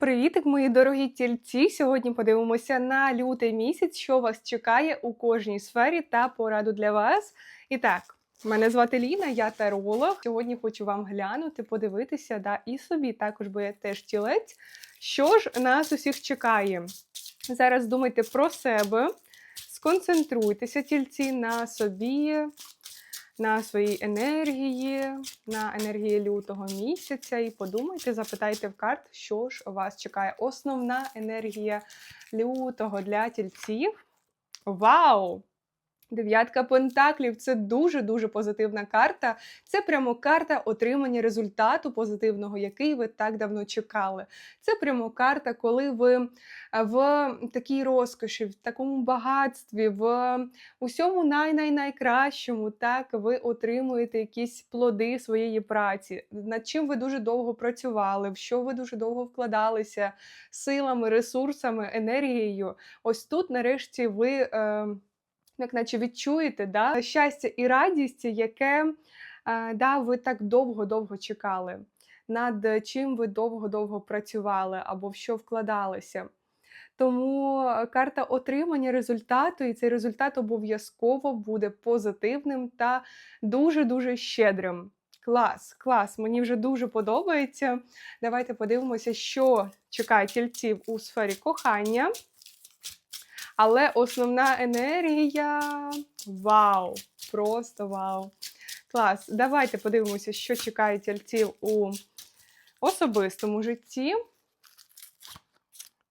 Привітик, мої дорогі тільці! Сьогодні подивимося на лютий місяць, що вас чекає у кожній сфері та пораду для вас. І так, мене звати Ліна, я таролог. Сьогодні хочу вам глянути, подивитися, да, і собі також, бо я теж тілець. Що ж нас усіх чекає? Зараз думайте про себе, сконцентруйтеся тільці на собі, на своїй енергії, на енергії лютого місяця. І подумайте, запитайте в карт, що ж вас чекає. Основна енергія лютого для тільців. Вау! Дев'ятка пентаклів це дуже-дуже позитивна карта. Це прямо карта отримання результату позитивного, який ви так давно чекали. Це прямо карта, коли ви е, в такій розкоші, в такому багатстві, в усьому най-най-найкращому, так ви отримуєте якісь плоди своєї праці, над чим ви дуже довго працювали, в що ви дуже довго вкладалися силами, ресурсами, енергією. Ось тут, нарешті, ви. Е, як наче відчуєте да, щастя і радість, яке е, да, ви так довго-довго чекали, над чим ви довго-довго працювали або в що вкладалися. Тому карта отримання результату, і цей результат обов'язково буде позитивним та дуже-дуже щедрим. Клас, клас, мені вже дуже подобається. Давайте подивимося, що чекає тільців у сфері кохання. Але основна енергія вау! Просто вау! Клас! Давайте подивимося, що чекає тільців у особистому житті.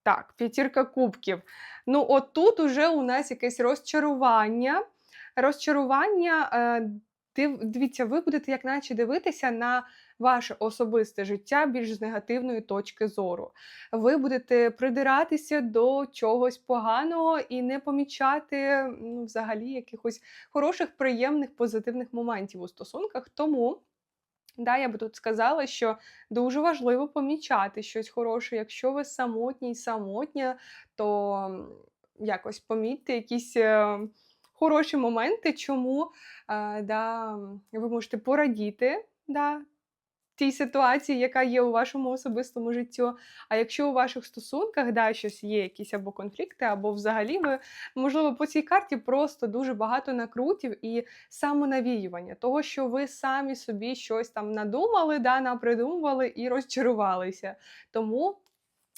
Так, п'ятірка кубків. Ну, от тут уже у нас якесь розчарування. Розчарування, е, дивіться, ви будете, як наче, дивитися на ваше особисте життя більш з негативної точки зору. Ви будете придиратися до чогось поганого і не помічати ну, взагалі якихось хороших, приємних, позитивних моментів у стосунках. Тому. Да, я би тут сказала, що дуже важливо помічати щось хороше. Якщо ви самотній, самотня, то якось помітьте якісь е, хороші моменти, чому е, да, ви можете порадіти да, тій ситуації, яка є у вашому особистому життю. А якщо у ваших стосунках да, щось є, якісь або конфлікти, або взагалі ви, можливо, по цій карті просто дуже багато накрутів і самонавіювання, того, що ви самі собі щось там надумали, да, напридумували і розчарувалися. Тому.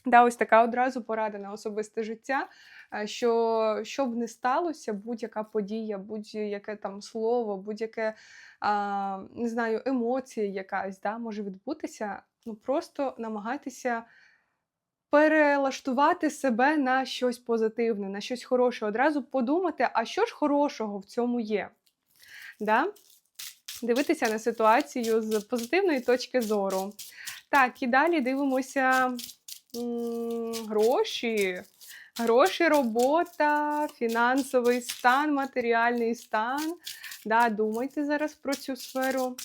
Да, ось така одразу порада на особисте життя. Що що б не сталося, будь-яка подія, будь-яке там слово, будь-яке не знаю, емоція якась да, може відбутися. Ну просто намагайтеся перелаштувати себе на щось позитивне, на щось хороше. Одразу подумати, а що ж хорошого в цьому є. Да? Дивитися на ситуацію з позитивної точки зору. Так, і далі дивимося гроші. Гроші, робота, фінансовий стан, матеріальний стан. Да, Думайте зараз про цю сферу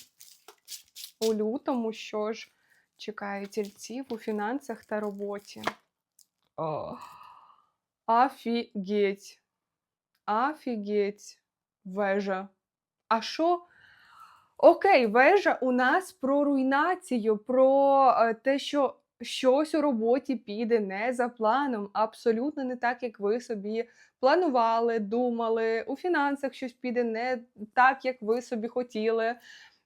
у лютому, що ж чекає тільців у фінансах та роботі. О, Афігеть. Афігеть. Вежа. А що? Окей, вежа у нас про руйнацію, про е, те, що щось у роботі піде не за планом, абсолютно не так, як ви собі планували, думали. У фінансах щось піде не так, як ви собі хотіли.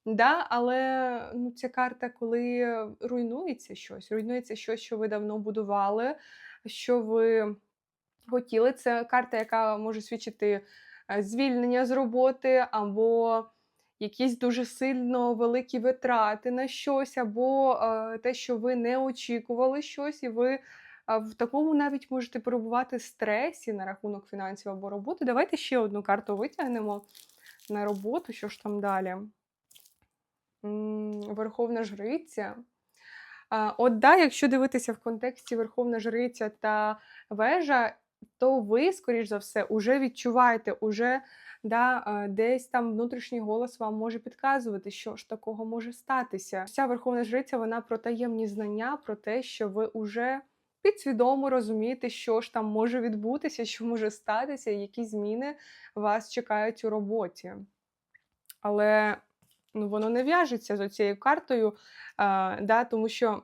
Да, Але ну, ця карта, коли руйнується щось, руйнується щось, що ви давно будували, що ви хотіли. Це карта, яка може свідчити е, звільнення з роботи або якісь дуже сильно великі витрати на щось, або е, те, що ви не очікували щось, і ви е, в такому навіть можете перебувати стресі на рахунок фінансів або роботи. Давайте ще одну карту витягнемо на роботу, що ж там далі. Верховна Жриця. От да, якщо дивитися в контексті Верховна Жриця та вежа, то ви, скоріш за все, вже відчуваєте, уже да, десь там внутрішній голос вам може підказувати, що ж такого може статися. Вся верховна жриця вона про таємні знання, про те, що ви вже підсвідомо розумієте, що ж там може відбутися, що може статися, які зміни вас чекають у роботі. Але ну, воно не в'яжеться з цією картою, а, да, тому що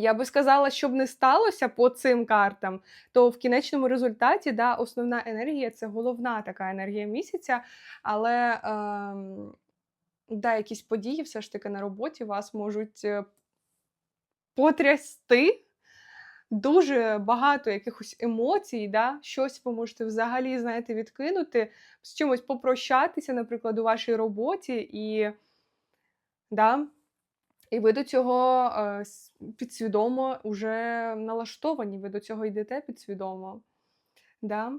Я би сказала, щоб не сталося по цим картам, то в кінечному результаті да, основна енергія це головна така енергія місяця, але ем, да, якісь події все ж таки на роботі вас можуть е, потрясти. Дуже багато якихось емоцій, да? щось ви можете взагалі, знаєте, відкинути, з чимось попрощатися, наприклад, у вашій роботі, і, да? І ви до цього е, підсвідомо вже налаштовані, ви до цього йдете підсвідомо. Да?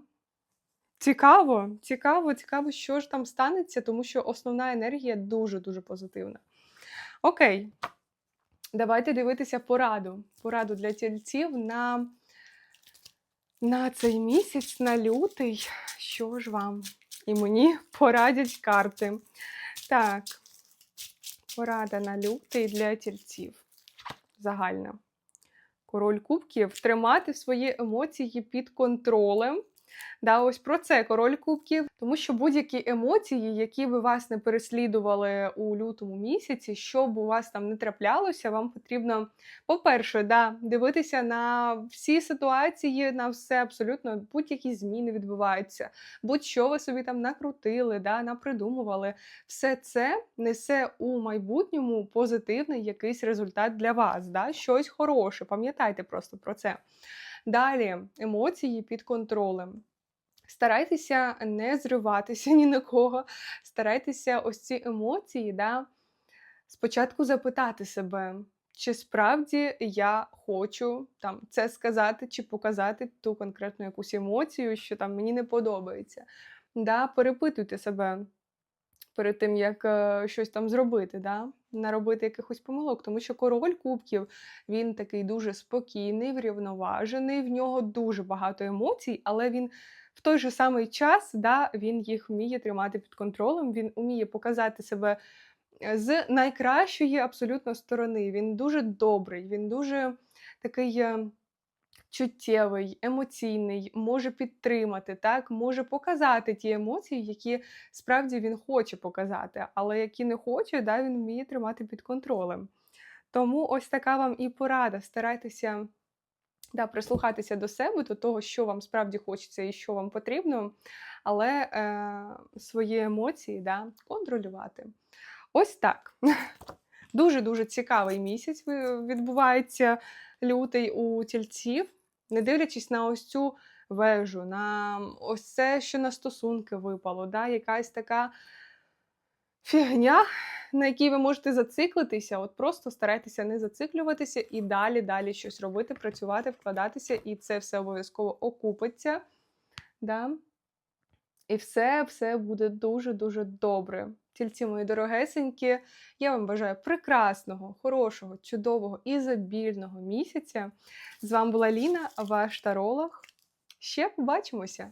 Цікаво, цікаво, цікаво, що ж там станеться, тому що основна енергія дуже-дуже позитивна. Окей, давайте дивитися пораду. Пораду для тільців на, на цей місяць, на лютий. Що ж вам і мені порадять карти? Так, порада на лютий для тільців. Загальна. Король кубків тримати свої емоції під контролем. Да, ось про це король кубків, тому що будь-які емоції, які би вас не переслідували у лютому місяці, що б у вас там не траплялося, вам потрібно, по-перше, да, дивитися на всі ситуації, на все абсолютно будь-які зміни відбуваються, будь-що ви собі там накрутили, да, напридумували. Все це несе у майбутньому позитивний якийсь результат для вас, да, щось хороше. Пам'ятайте просто про це. Далі емоції під контролем. Старайтеся не зриватися ні на кого. Старайтеся ось ці емоції, да, спочатку запитати себе, чи справді я хочу там це сказати, чи показати ту конкретну якусь емоцію, що там мені не подобається. Да, перепитуйте себе перед тим, як е, щось там зробити, да? наробити якихось помилок. Тому що король кубків він такий дуже спокійний, врівноважений, в нього дуже багато емоцій, але він в той же самий час да, він їх вміє тримати під контролем, він вміє показати себе е, з найкращої абсолютно сторони. Він дуже добрий, він дуже такий. Чуттєвий, емоційний, може підтримати, так, може показати ті емоції, які справді він хоче показати, але які не хоче, да, він вміє тримати під контролем. Тому ось така вам і порада. Старайтеся да, прислухатися до себе, до того, що вам справді хочеться і що вам потрібно, але е, свої емоції да, контролювати. Ось так. Дуже-дуже цікавий місяць відбувається лютий у тільців, не дивлячись на ось цю вежу, на ось це, що на стосунки випало, да, якась така фігня, на якій ви можете зациклитися. От просто старайтеся не зациклюватися і далі, далі щось робити, працювати, вкладатися, і це все обов'язково окупиться. Да? І все, все буде дуже-дуже добре. Тільці мої дорогесенькі, я вам бажаю прекрасного, хорошого, чудового і забільного місяця. З вами була Ліна, ваш таролог. Ще побачимося!